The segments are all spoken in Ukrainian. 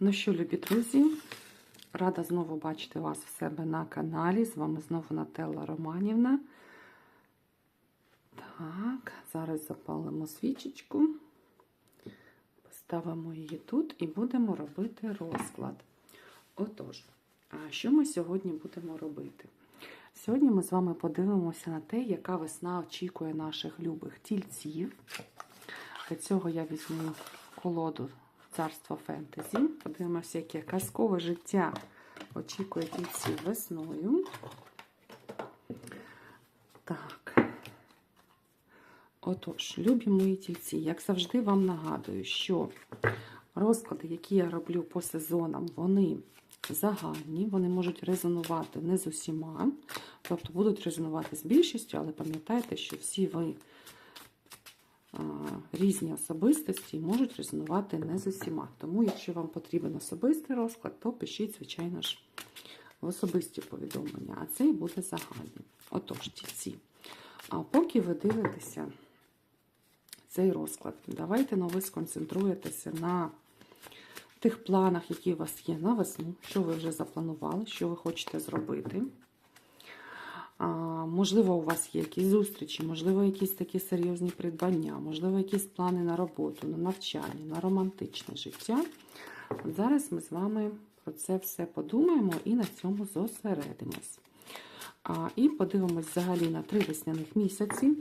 Ну що, любі друзі, рада знову бачити вас в себе на каналі. З вами знову Нателла Романівна. Так, зараз запалимо свічечку, поставимо її тут і будемо робити розклад. Отож, а що ми сьогодні будемо робити? Сьогодні ми з вами подивимося на те, яка весна очікує наших любих тільців. Для цього я візьму колоду царство фентезі. Подивимося, яке казкове життя очікує тільців весною. Так. Отож, любі мої тільці, як завжди вам нагадую, що розклади, які я роблю по сезонам, вони загальні, вони можуть резонувати не з усіма, тобто будуть резонувати з більшістю, але пам'ятайте, що всі ви різні особистості і можуть резонувати не з усіма. Тому, якщо вам потрібен особистий розклад, то пишіть, звичайно ж, в особисті повідомлення, а цей буде загальний. Отож, ці. А поки ви дивитеся цей розклад, давайте ну, ви сконцентруєтеся на тих планах, які у вас є на весну, що ви вже запланували, що ви хочете зробити. Можливо, у вас є якісь зустрічі, можливо, якісь такі серйозні придбання, можливо, якісь плани на роботу, на навчання, на романтичне життя. Зараз ми з вами про це все подумаємо і на цьому зосередимось. І подивимось взагалі на три весняних місяці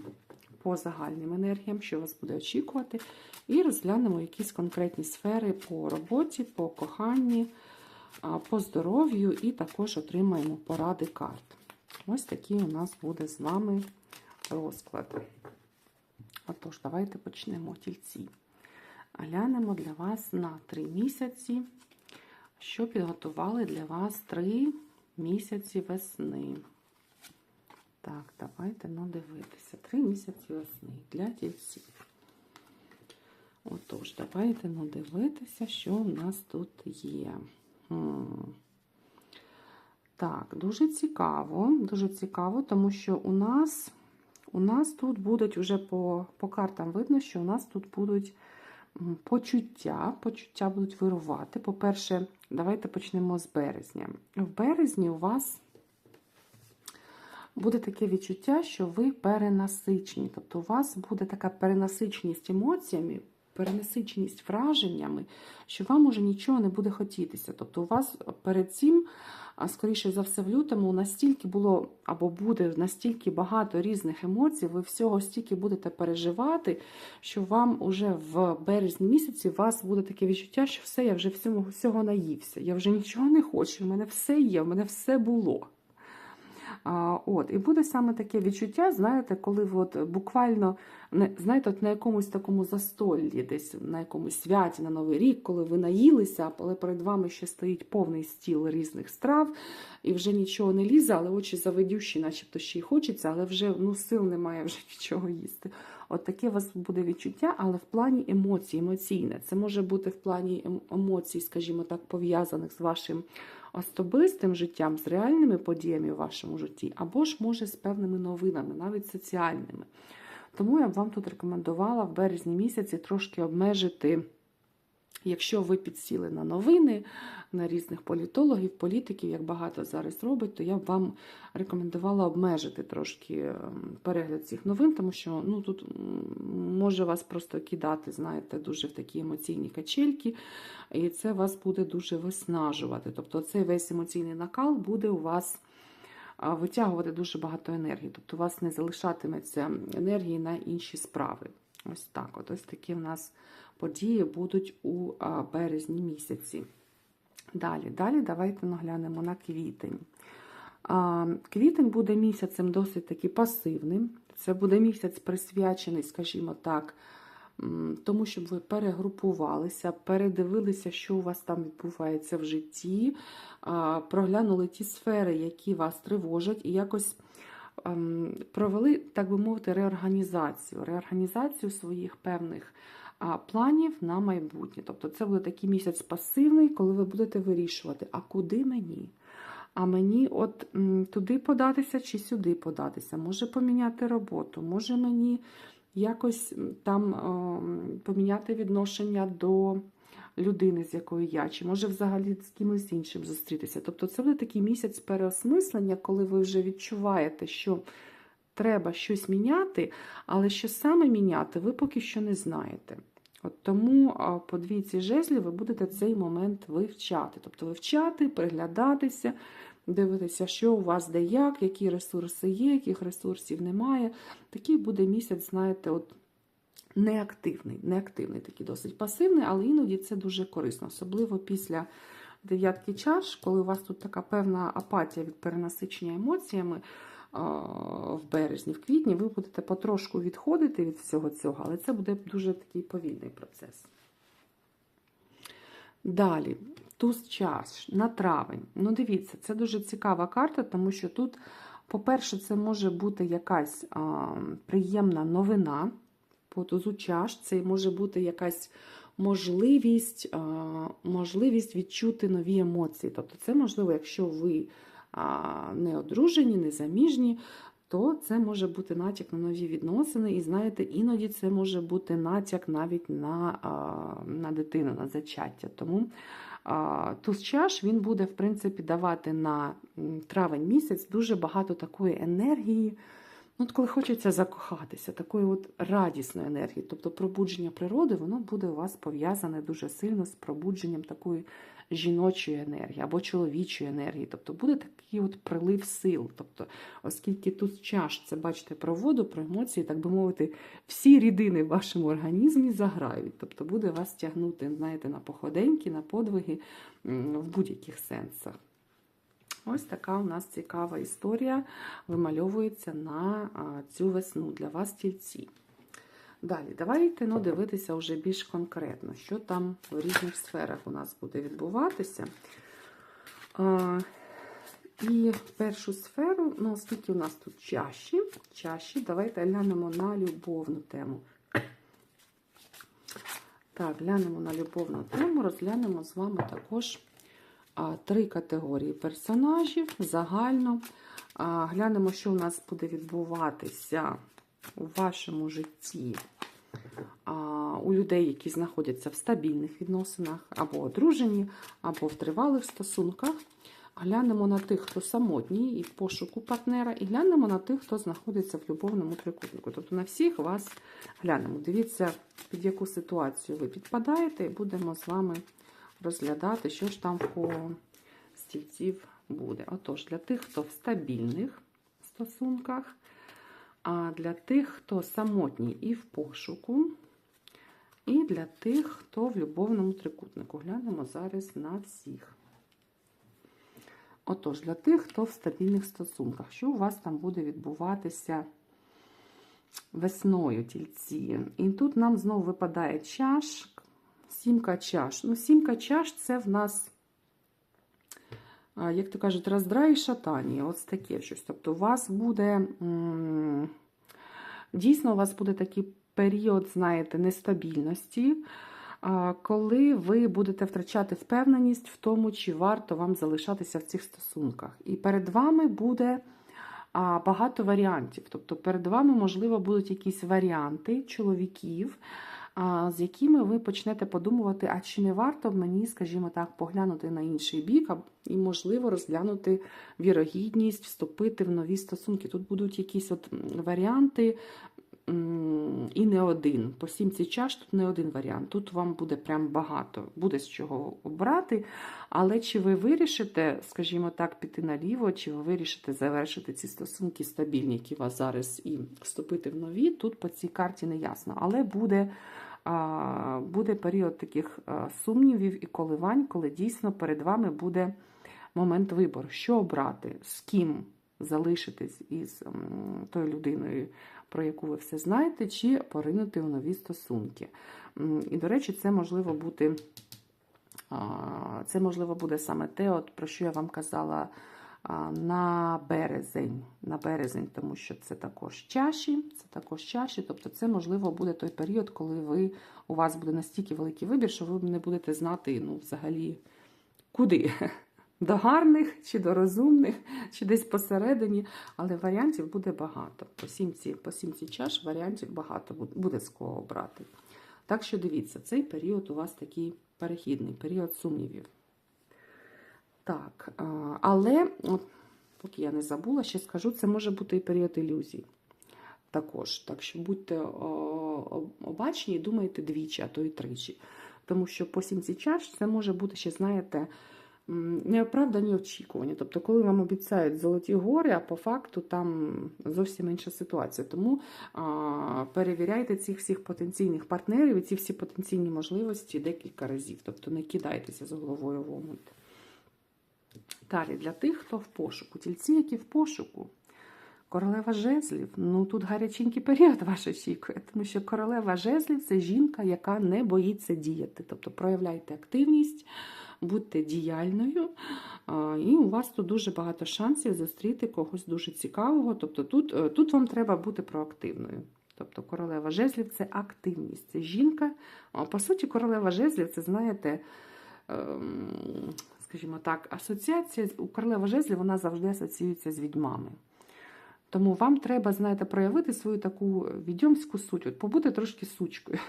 по загальним енергіям, що вас буде очікувати, і розглянемо якісь конкретні сфери по роботі, по коханні, по здоров'ю, і також отримаємо поради карт. Ось такий у нас буде з вами розклад. Отож, давайте почнемо тільці. Глянемо для вас на три місяці, що підготували для вас три місяці весни. Так, давайте ну, дивитися. Три місяці весни для тільців. Отож, давайте ну, дивитися, що в нас тут є. Хм. Так, дуже цікаво, дуже цікаво, тому що у нас у нас тут будуть вже по по картам видно, що у нас тут будуть почуття, почуття будуть вирувати. По-перше, давайте почнемо з березня. В березні у вас буде таке відчуття, що ви перенасичені. Тобто у вас буде така перенасиченість емоціями, перенасиченість враженнями, що вам уже нічого не буде хотітися. Тобто, у вас перед цим, скоріше за все, в лютому настільки було або буде настільки багато різних емоцій, ви всього стільки будете переживати, що вам уже в березні місяці вас буде таке відчуття, що все, я вже всього, всього наївся. Я вже нічого не хочу, в мене все є, в мене все було. От, І буде саме таке відчуття, знаєте, коли от буквально знаєте, от на якомусь такому застоллі, десь на якомусь святі на Новий рік, коли ви наїлися, але перед вами ще стоїть повний стіл різних страв, і вже нічого не лізе, але очі завидющі, начебто ще й хочеться, але вже ну, сил немає вже нічого їсти. От таке у вас буде відчуття, але в плані емоцій, емоційне. Це може бути в плані емоцій, скажімо так, пов'язаних з вашим особистим життям, з реальними подіями в вашому житті, або ж, може, з певними новинами, навіть соціальними. Тому я б вам тут рекомендувала в березні місяці трошки обмежити. Якщо ви підсіли на новини, на різних політологів, політиків, як багато зараз робить, то я б вам рекомендувала обмежити трошки перегляд цих новин, тому що ну, тут може вас просто кидати, знаєте, дуже в такі емоційні качельки, і це вас буде дуже виснажувати. Тобто цей весь емоційний накал буде у вас витягувати дуже багато енергії. Тобто у вас не залишатиметься енергії на інші справи. Ось так. От ось такі в нас події будуть у березні місяці. Далі, далі давайте наглянемо на квітень. Квітень буде місяцем досить таки пасивним. Це буде місяць присвячений, скажімо так, тому, щоб ви перегрупувалися, передивилися, що у вас там відбувається в житті, проглянули ті сфери, які вас тривожать, і якось провели, так би мовити, реорганізацію, реорганізацію своїх певних планів на майбутнє. Тобто це буде такий місяць пасивний, коли ви будете вирішувати, а куди мені? А мені от туди податися чи сюди податися, може поміняти роботу, може мені якось там поміняти відношення до людини, з якою я, чи може взагалі з кимось іншим зустрітися. Тобто це буде такий місяць переосмислення, коли ви вже відчуваєте, що треба щось міняти, але що саме міняти, ви поки що не знаєте. От тому по двійці жезлів ви будете цей момент вивчати. Тобто вивчати, приглядатися, дивитися, що у вас де як, які ресурси є, яких ресурсів немає. Такий буде місяць, знаєте, от неактивний, неактивний, такий досить пасивний, але іноді це дуже корисно, особливо після дев'ятки чаш, коли у вас тут така певна апатія від перенасичення емоціями. В березні, в квітні ви будете потрошку відходити від всього цього, але це буде дуже такий повільний процес. Далі, туз чаш на травень. Ну, дивіться, це дуже цікава карта, тому що тут, по-перше, це може бути якась а, приємна новина по тузу чаш, це може бути якась можливість, можливість відчути нові емоції. Тобто, це можливо, якщо ви не одружені, не заміжні, то це може бути натяк на нові відносини, і знаєте, іноді це може бути натяк навіть на, на дитину, на зачаття. Тому туз чаш він буде, в принципі, давати на травень місяць дуже багато такої енергії. Ну, от коли хочеться закохатися, такої от радісної енергії, тобто пробудження природи, воно буде у вас пов'язане дуже сильно з пробудженням такої жіночої енергії або чоловічої енергії. Тобто буде такий от прилив сил. Тобто, оскільки тут чаш, це бачите про воду, про емоції, так би мовити, всі рідини в вашому організмі заграють. Тобто буде вас тягнути, знаєте, на походеньки, на подвиги в будь-яких сенсах. Ось така у нас цікава історія вимальовується на цю весну для вас тільці. Далі, давайте ну, дивитися вже більш конкретно, що там в різних сферах у нас буде відбуватися. А, і першу сферу, ну, оскільки у нас тут чаші, чаші, давайте глянемо на любовну тему. Так, глянемо на любовну тему, розглянемо з вами також три категорії персонажів загально. Глянемо, що у нас буде відбуватися у вашому житті у людей, які знаходяться в стабільних відносинах, або одружені, або в тривалих стосунках. Глянемо на тих, хто самотній і в пошуку партнера, і глянемо на тих, хто знаходиться в любовному трикутнику. Тобто на всіх вас глянемо. Дивіться, під яку ситуацію ви підпадаєте, і будемо з вами розглядати, що ж там по стільців буде. Отож, для тих, хто в стабільних стосунках, а для тих, хто самотній і в пошуку, і для тих, хто в любовному трикутнику. Глянемо зараз на всіх. Отож, для тих, хто в стабільних стосунках, що у вас там буде відбуватися весною тільці? І тут нам знову випадає чаш, сімка чаш. Ну, сімка чаш це в нас, як то кажуть, роздра і шатані. Ось таке щось. Тобто, у вас буде дійсно, у вас буде такий період, знаєте, нестабільності. Коли ви будете втрачати впевненість в тому, чи варто вам залишатися в цих стосунках. І перед вами буде багато варіантів. Тобто перед вами, можливо, будуть якісь варіанти чоловіків, з якими ви почнете подумувати, а чи не варто мені, скажімо так, поглянути на інший бік, і, можливо, розглянути вірогідність, вступити в нові стосунки. Тут будуть якісь от варіанти. І не один. По сімці чаш тут не один варіант. Тут вам буде прям багато, буде з чого обрати. Але чи ви вирішите, скажімо так, піти наліво, чи ви вирішите завершити ці стосунки стабільні, які у вас зараз, і вступити в нові, тут по цій карті не ясно. Але буде, буде період таких сумнівів і коливань, коли дійсно перед вами буде момент вибору, що обрати, з ким залишитись із тою людиною, про яку ви все знаєте, чи поринути у нові стосунки. І, до речі, це можливо бути. Це можливо буде саме те, от про що я вам казала на березень. На березень, тому що це також чаші, це також чаші. Тобто, це можливо буде той період, коли ви у вас буде настільки великий вибір, що ви не будете знати, ну, взагалі, куди. До гарних чи до розумних, чи десь посередині, але варіантів буде багато. По сімці, по сімці чаш варіантів багато буде- з кого обрати. Так що дивіться, цей період у вас такий перехідний період сумнівів. Так, але, от, поки я не забула, ще скажу, це може бути і період ілюзій. Також. Так що будьте обачні і думайте двічі, а то і тричі. Тому що по сімці чаш це може бути ще, знаєте, неоправдані очікування. Тобто, коли вам обіцяють золоті гори, а по факту там зовсім інша ситуація. Тому а, перевіряйте цих всіх потенційних партнерів і ці всі потенційні можливості декілька разів. Тобто не кидайтеся з головою в омут. Далі, для тих, хто в пошуку, тільці, які в пошуку. Королева жезлів, ну тут гаряченький період вас очікує, тому що королева жезлів це жінка, яка не боїться діяти. Тобто проявляйте активність, будьте діяльною, і у вас тут дуже багато шансів зустріти когось дуже цікавого. Тобто тут, е, тут вам треба бути проактивною. Тобто королева жезлів це активність, це жінка. По суті, королева жезлів це, знаєте, ем, скажімо так, асоціація у королева жезлів вона завжди асоціюється з відьмами. Тому вам треба, знаєте, проявити свою таку відьомську суть, от побути трошки сучкою.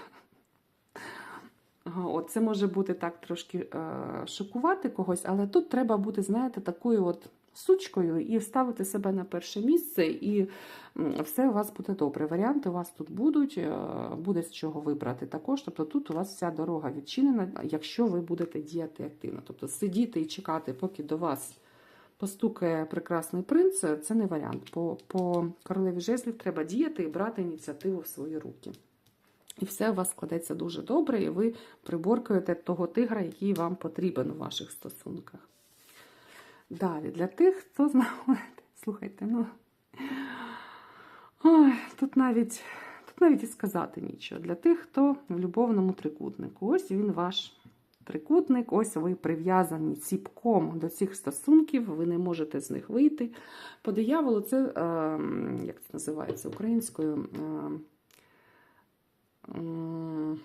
От це може бути так трошки е, шокувати когось, але тут треба бути, знаєте, такою от сучкою і ставити себе на перше місце, і все у вас буде добре. Варіанти у вас тут будуть, е, буде з чого вибрати також. Тобто тут у вас вся дорога відчинена, якщо ви будете діяти активно. Тобто сидіти і чекати, поки до вас постукає прекрасний принц, це не варіант. По, по королеві жезлів треба діяти і брати ініціативу в свої руки. І все у вас складеться дуже добре, і ви приборкуєте того тигра, який вам потрібен у ваших стосунках. Далі, для тих, хто знаєте, слухайте, ну. Ой, тут навіть, тут навіть і сказати нічого. Для тих, хто в любовному трикутнику. Ось він ваш трикутник, ось ви прив'язані ціпком до цих стосунків, ви не можете з них вийти. По дияволу, це, е, як це називається українською, е,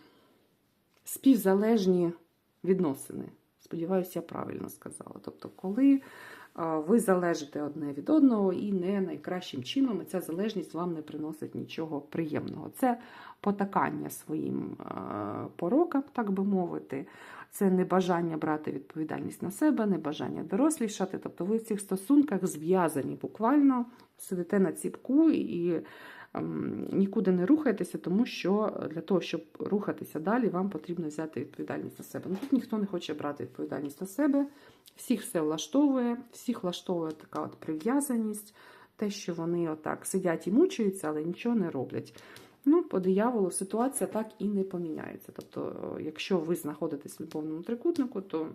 співзалежні відносини. Сподіваюся, я правильно сказала. Тобто, коли ви залежите одне від одного і не найкращим чином, ця залежність вам не приносить нічого приємного. Це потакання своїм порокам, так би мовити. Це небажання брати відповідальність на себе, небажання дорослішати. Тобто ви в цих стосунках зв'язані буквально, сидите на ціпку і нікуди не рухаєтеся, тому що для того, щоб рухатися далі, вам потрібно взяти відповідальність на себе. Ну, тут ніхто не хоче брати відповідальність на себе, всіх все влаштовує, всіх влаштовує така от прив'язаність, те, що вони отак сидять і мучаються, але нічого не роблять. Ну, по дияволу ситуація так і не поміняється. Тобто, якщо ви знаходитесь в любовному трикутнику, то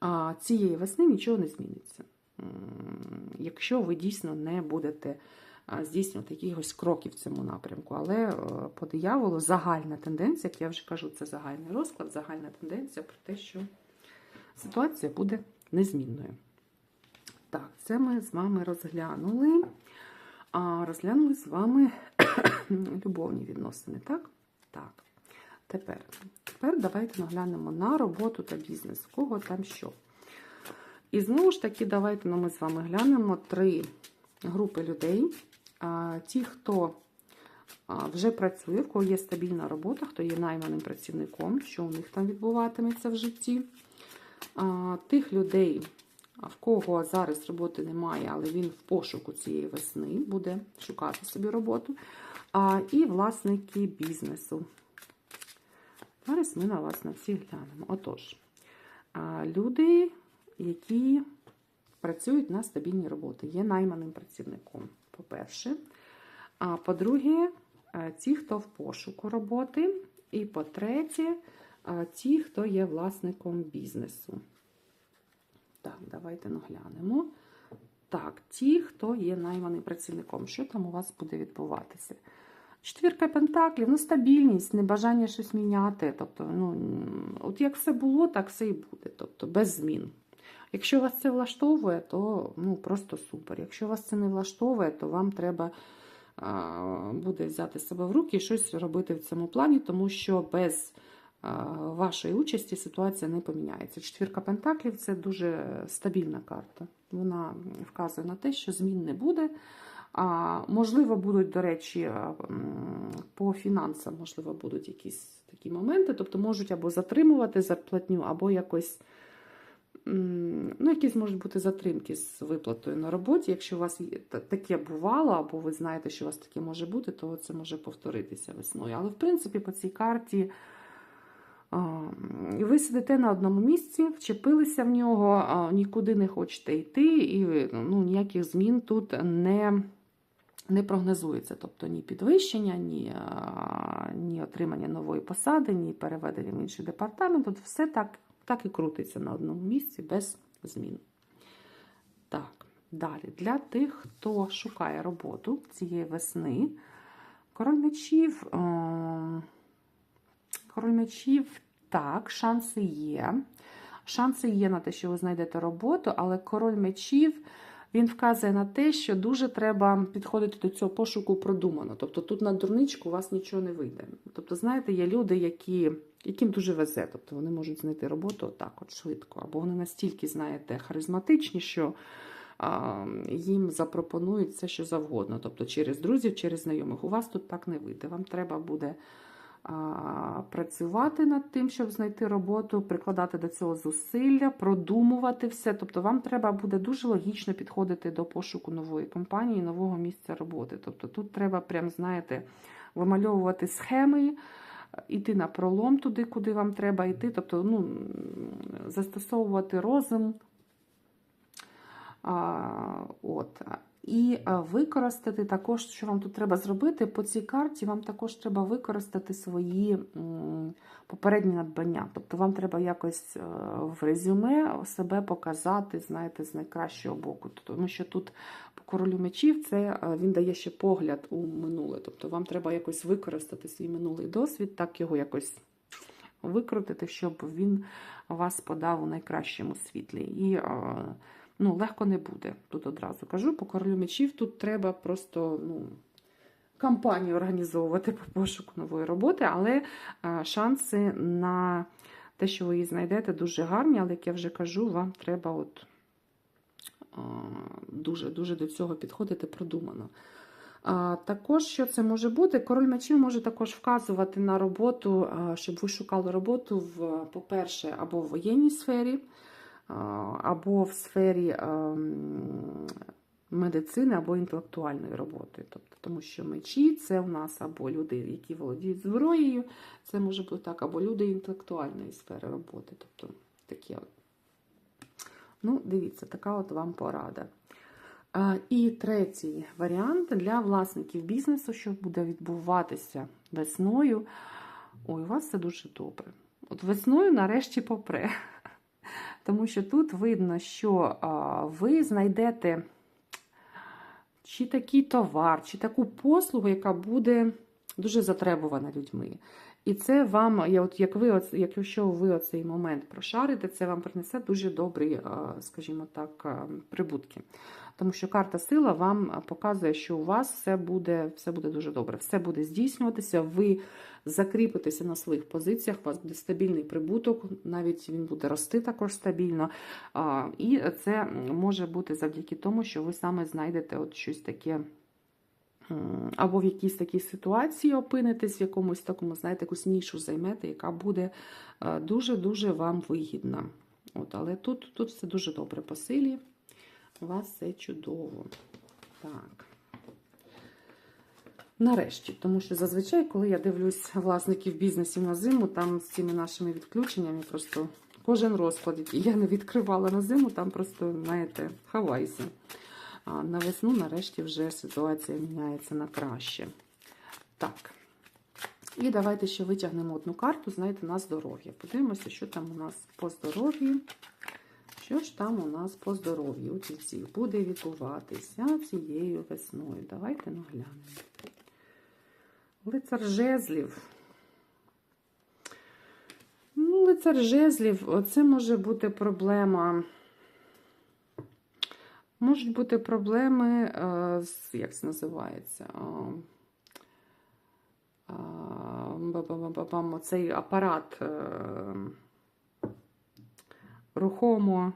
а, цієї весни нічого не зміниться. Якщо ви дійсно не будете здійснювати якихось кроків в цьому напрямку. Але е, по дияволу загальна тенденція, як я вже кажу, це загальний розклад, загальна тенденція про те, що ситуація буде незмінною. Так, це ми з вами розглянули. А розглянули з вами любовні відносини, так? Так. Тепер, тепер давайте наглянемо на роботу та бізнес. Кого там що. І знову ж таки, давайте ну, ми з вами глянемо три групи людей. Ті, хто вже працює, в кого є стабільна робота, хто є найманим працівником, що у них там відбуватиметься в житті. Тих людей, в кого зараз роботи немає, але він в пошуку цієї весни буде шукати собі роботу. І власники бізнесу. Зараз ми на вас на всіх глянемо. Отож, люди, які працюють на стабільній роботі, є найманим працівником, по-перше. А по-друге, ті, хто в пошуку роботи. І по-третє, ті, хто є власником бізнесу. Так, давайте наглянемо. Так, ті, хто є найманим працівником, що там у вас буде відбуватися? Четвірка пентаклів, ну, стабільність, небажання щось міняти. Тобто, ну, от як все було, так все і буде. Тобто, без змін. Якщо вас це влаштовує, то ну, просто супер. Якщо вас це не влаштовує, то вам треба буде взяти себе в руки і щось робити в цьому плані, тому що без вашої участі ситуація не поміняється. Четвірка пентаклів це дуже стабільна карта. Вона вказує на те, що змін не буде. А, можливо, будуть, до речі, по фінансам, можливо, будуть якісь такі моменти. Тобто можуть або затримувати зарплатню, або якось. Ну, якісь можуть бути затримки з виплатою на роботі. Якщо у вас таке бувало, або ви знаєте, що у вас таке може бути, то це може повторитися весною. Але в принципі по цій карті ви сидите на одному місці, вчепилися в нього, нікуди не хочете йти, і ну, ніяких змін тут не, не прогнозується. Тобто ні підвищення, ні, ні отримання нової посади, ні переведення в інший департамент. Тут все так, так і крутиться на одному місці без змін. Так, далі. Для тих, хто шукає роботу цієї весни, король мечів. е, Король мечів, так, шанси є. Шанси є на те, що ви знайдете роботу, але король мечів він вказує на те, що дуже треба підходити до цього пошуку продумано. Тобто тут на дурничку у вас нічого не вийде. Тобто, знаєте, є люди, які, яким дуже везе, тобто вони можуть знайти роботу отак от швидко, або вони настільки, знаєте, харизматичні, що а, їм запропонують все, що завгодно. Тобто через друзів, через знайомих. У вас тут так не вийде. Вам треба буде працювати над тим, щоб знайти роботу, прикладати до цього зусилля, продумувати все. Тобто, вам треба буде дуже логічно підходити до пошуку нової компанії, нового місця роботи. Тобто, тут треба, прям, знаєте, вимальовувати схеми. Іти на пролом туди, куди вам треба йти, тобто ну, застосовувати розум, а, от. І використати також, що вам тут треба зробити, по цій карті вам також треба використати свої попередні надбання. Тобто вам треба якось е, в резюме себе показати, знаєте, з найкращого боку. Тому що тут по королю мечів це е, він дає ще погляд у минуле. Тобто вам треба якось використати свій минулий досвід, так його якось викрутити, щоб він вас подав у найкращому світлі. І е, ну, легко не буде. Тут одразу кажу, по королю мечів тут треба просто ну, кампанію організовувати по пошуку нової роботи, але е, шанси на те, що ви її знайдете, дуже гарні, але, як я вже кажу, вам треба от е, дуже-дуже до цього підходити продумано. А, Також, що це може бути? Король мечів може також вказувати на роботу, а, щоб ви шукали роботу в, по-перше, або в воєнній сфері, або в сфері ем, медицини, або інтелектуальної роботи. Тобто, тому що мечі це у нас або люди, які володіють зброєю, це може бути так, або люди інтелектуальної сфери роботи. Тобто такі от. Ну, дивіться, така от вам порада. І третій варіант для власників бізнесу, що буде відбуватися весною. Ой, у вас все дуже добре. От весною нарешті попре. Тому що тут видно, що ви знайдете чи такий товар, чи таку послугу, яка буде дуже затребувана людьми. І це вам, як ви, якщо ви оцей момент прошарите, це вам принесе дуже добрі, скажімо так, прибутки. Тому що карта сила вам показує, що у вас все буде, все буде дуже добре, все буде здійснюватися. Ви закріпитеся на своїх позиціях, у вас буде стабільний прибуток, навіть він буде рости також стабільно. І це може бути завдяки тому, що ви саме знайдете от щось таке. Або в якійсь такій ситуації опинитесь, в якомусь такому, знаєте, якусь нішу займете, яка буде е, дуже-дуже вам вигідна. От, але тут, тут все дуже добре по силі. У вас все чудово. Так. Нарешті, тому що зазвичай, коли я дивлюсь власників бізнесів на зиму, там з цими нашими відключеннями просто кожен розклад, який я не відкривала на зиму, там просто, знаєте, хавайся. А на весну, нарешті, вже ситуація міняється на краще. Так. І давайте ще витягнемо одну карту, знаєте, на здоров'я. Подивимося, що там у нас по здоров'ю. Що ж там у нас по здоров'ю буде відбуватися цією весною? Давайте наглянемо. Лицар жезлів. Ну, лицар жезлів, це може бути проблема. Можуть бути проблеми, е, з, як це називається? А, а, апарат е, рухомо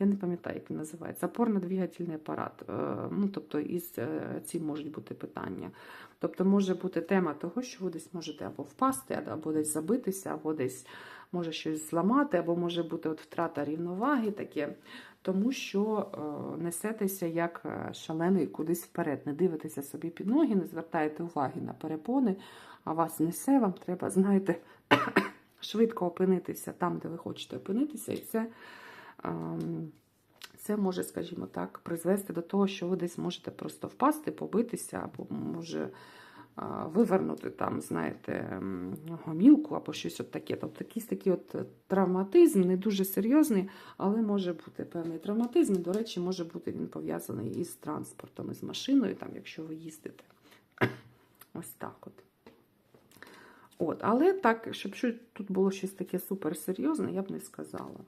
Я не пам'ятаю, як він називається. Опорно-двигательний апарат. Е, Ну, тобто, із е, цим можуть бути питання. Тобто, може бути тема того, що ви десь можете або впасти, або десь забитися, або десь може щось зламати, або може бути от втрата рівноваги таке, тому що е, несетеся як шалений кудись вперед, не дивитеся собі під ноги, не звертаєте уваги на перепони, а вас несе, вам треба, знаєте, швидко опинитися там, де ви хочете опинитися, і це. Це може, скажімо так, призвести до того, що ви десь можете просто впасти, побитися, або може вивернути там, знаєте, гомілку або щось от таке. Тобто якийсь такий от травматизм, не дуже серйозний, але може бути певний травматизм. І, до речі, може бути він пов'язаний із транспортом, із машиною, там, якщо ви їздите. Ось так от. От, але так, щоб тут було щось таке суперсерйозне, я б не сказала.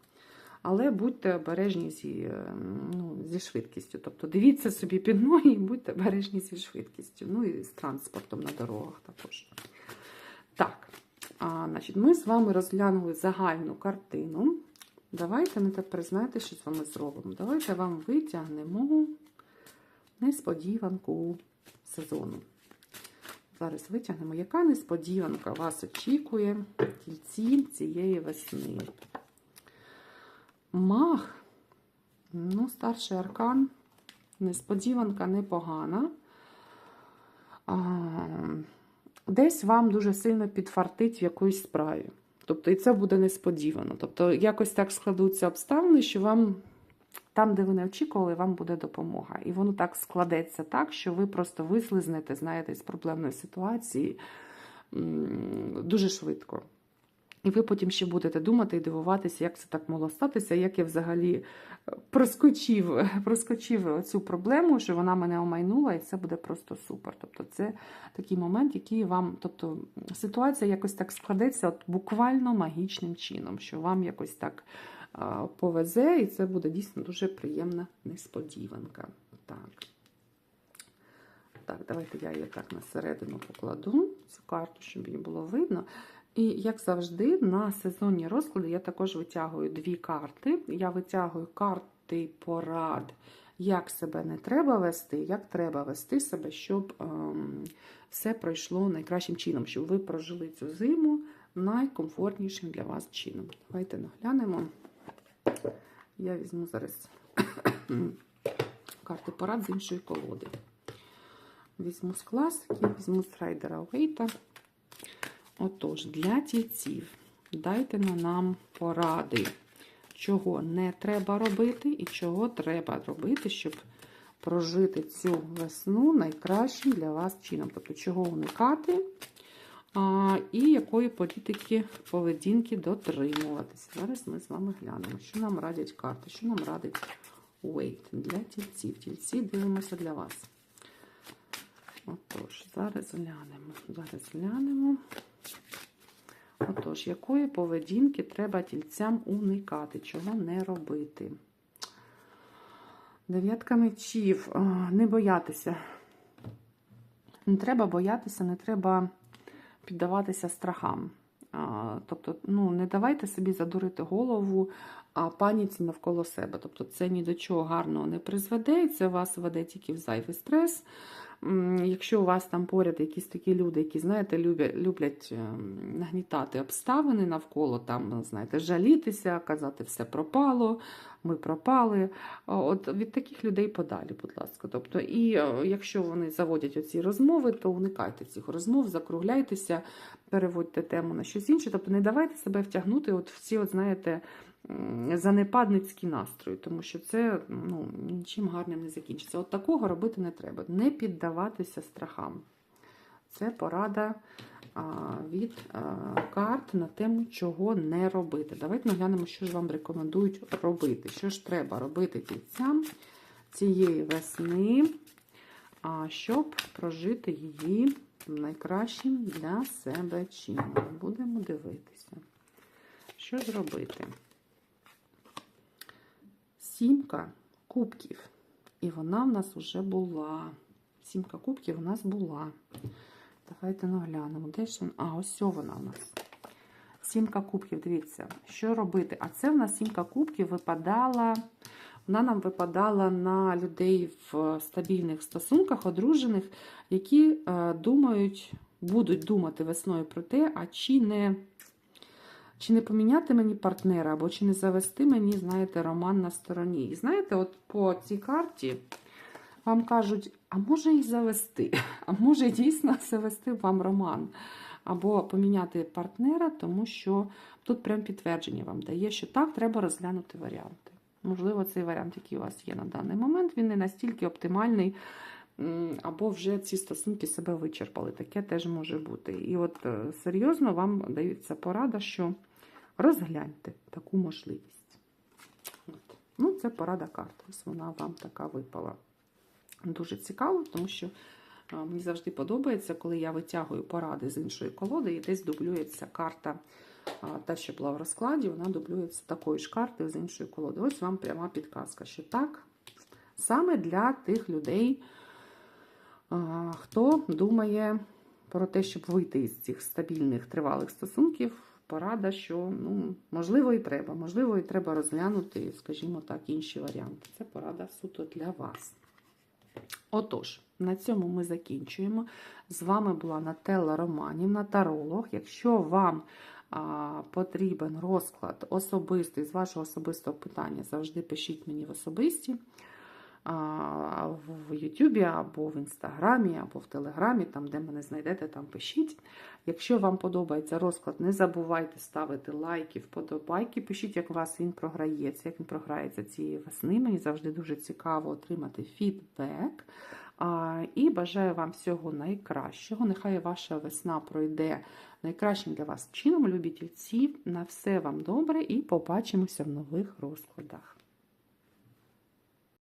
Але будьте обережні зі, е, ну, зі швидкістю. Тобто дивіться собі під ноги і будьте обережні зі швидкістю. Ну і з транспортом на дорогах також. Так, а, значить, ми з вами розглянули загальну картину. Давайте ми тепер знаєте, що з вами зробимо. Давайте вам витягнемо несподіванку сезону. Зараз витягнемо, яка несподіванка вас очікує в кінці цієї весни. Мах, ну, старший аркан, несподіванка непогана. А, десь вам дуже сильно підфартить в якоїсь справі. Тобто, і це буде несподівано. Тобто, якось так складуться обставини, що вам там, де ви не очікували, вам буде допомога. І воно так складеться так, що ви просто вислизнете, знаєте, з проблемної ситуації дуже швидко. І ви потім ще будете думати і дивуватися, як це так могло статися, як я взагалі проскочив, проскочив цю проблему, що вона мене омайнула, і це буде просто супер. Тобто, це такий момент, який вам, тобто ситуація якось так складеться, от буквально магічним чином, що вам якось так а, повезе, і це буде дійсно дуже приємна несподіванка. Так. Так, давайте я її так на середину покладу, цю карту, щоб її було видно. І, як завжди, на сезонні розклади я також витягую дві карти. Я витягую карти порад, як себе не треба вести, як треба вести себе, щоб ем, все пройшло найкращим чином, щоб ви прожили цю зиму найкомфортнішим для вас чином. Давайте наглянемо. Я візьму зараз карти порад з іншої колоди. Візьму з класики, візьму з райдера Уейта. Отож, для тільців дайте на нам поради, чого не треба робити і чого треба робити, щоб прожити цю весну найкращим для вас чином. Тобто, чого уникати а, і якої політики поведінки дотримуватися. Зараз ми з вами глянемо, що нам радять карти, що нам радить Wait для тільців. Тільці дивимося для вас. Отож, зараз глянемо. Зараз глянемо. Отож, якої поведінки треба тільцям уникати, чого не робити? Дев'ятка мечів. Не боятися. Не треба боятися, не треба піддаватися страхам. Тобто, ну, не давайте собі задурити голову а паніці навколо себе. Тобто, це ні до чого гарного не призведе, це вас веде тільки в зайвий стрес. Якщо у вас там поряд якісь такі люди, які, знаєте, люблять, люблять ем, нагнітати обставини навколо, там, знаєте, жалітися, казати, все пропало, ми пропали. От від таких людей подалі, будь ласка. Тобто, і е, якщо вони заводять оці розмови, то уникайте цих розмов, закругляйтеся, переводьте тему на щось інше. Тобто не давайте себе втягнути от в ці, от, знаєте, занепадницькі настрої, тому що це ну, нічим гарним не закінчиться. От такого робити не треба. Не піддаватися страхам. Це порада а, від а, карт на тему, чого не робити. Давайте наглянемо, що ж вам рекомендують робити. Що ж треба робити тільцям цієї весни, а, щоб прожити її найкращим для себе чином. Будемо дивитися. Що ж робити? Сімка кубків. І вона в нас вже була. Сімка кубків у нас була. Давайте наглянемо. Де ж вона? А, ось вона у нас. Сімка кубків, дивіться, що робити. А це в нас сімка кубків випадала. Вона нам випадала на людей в стабільних стосунках, одружених, які е, думають, будуть думати весною про те, а чи не, чи не поміняти мені партнера, або чи не завести мені, знаєте, роман на стороні. І знаєте, от по цій карті вам кажуть, а може і завести, а може дійсно завести вам роман. Або поміняти партнера, тому що тут прям підтвердження вам дає, що так, треба розглянути варіанти. Можливо, цей варіант, який у вас є на даний момент, він не настільки оптимальний, або вже ці стосунки себе вичерпали. Таке теж може бути. І от е, серйозно вам дається порада, що розгляньте таку можливість. От. Ну, це порада карт. Ось вона вам така випала. Дуже цікаво, тому що мені завжди подобається, коли я витягую поради з іншої колоди, і десь дублюється карта, та, що була в розкладі, вона дублюється такої ж карти з іншої колоди. Ось вам пряма підказка, що так, саме для тих людей, хто думає про те, щоб вийти із цих стабільних тривалих стосунків, порада, що ну, можливо і треба, можливо, і треба розглянути, скажімо так, інші варіанти. Це порада суто для вас. Отож, на цьому ми закінчуємо. З вами була Нателла Романівна, таролог. Якщо вам а, потрібен розклад особистий з вашого особистого питання, завжди пишіть мені в особисті в Ютубі, або в Інстаграмі, або в Телеграмі, там, де мене знайдете, там пишіть. Якщо вам подобається розклад, не забувайте ставити лайки, вподобайки. Пишіть, як у вас він програється, як він програється цієї весни. Мені завжди дуже цікаво отримати фідбек. І бажаю вам всього найкращого. Нехай ваша весна пройде найкращим для вас чином, любітельці. На все вам добре і побачимося в нових розкладах.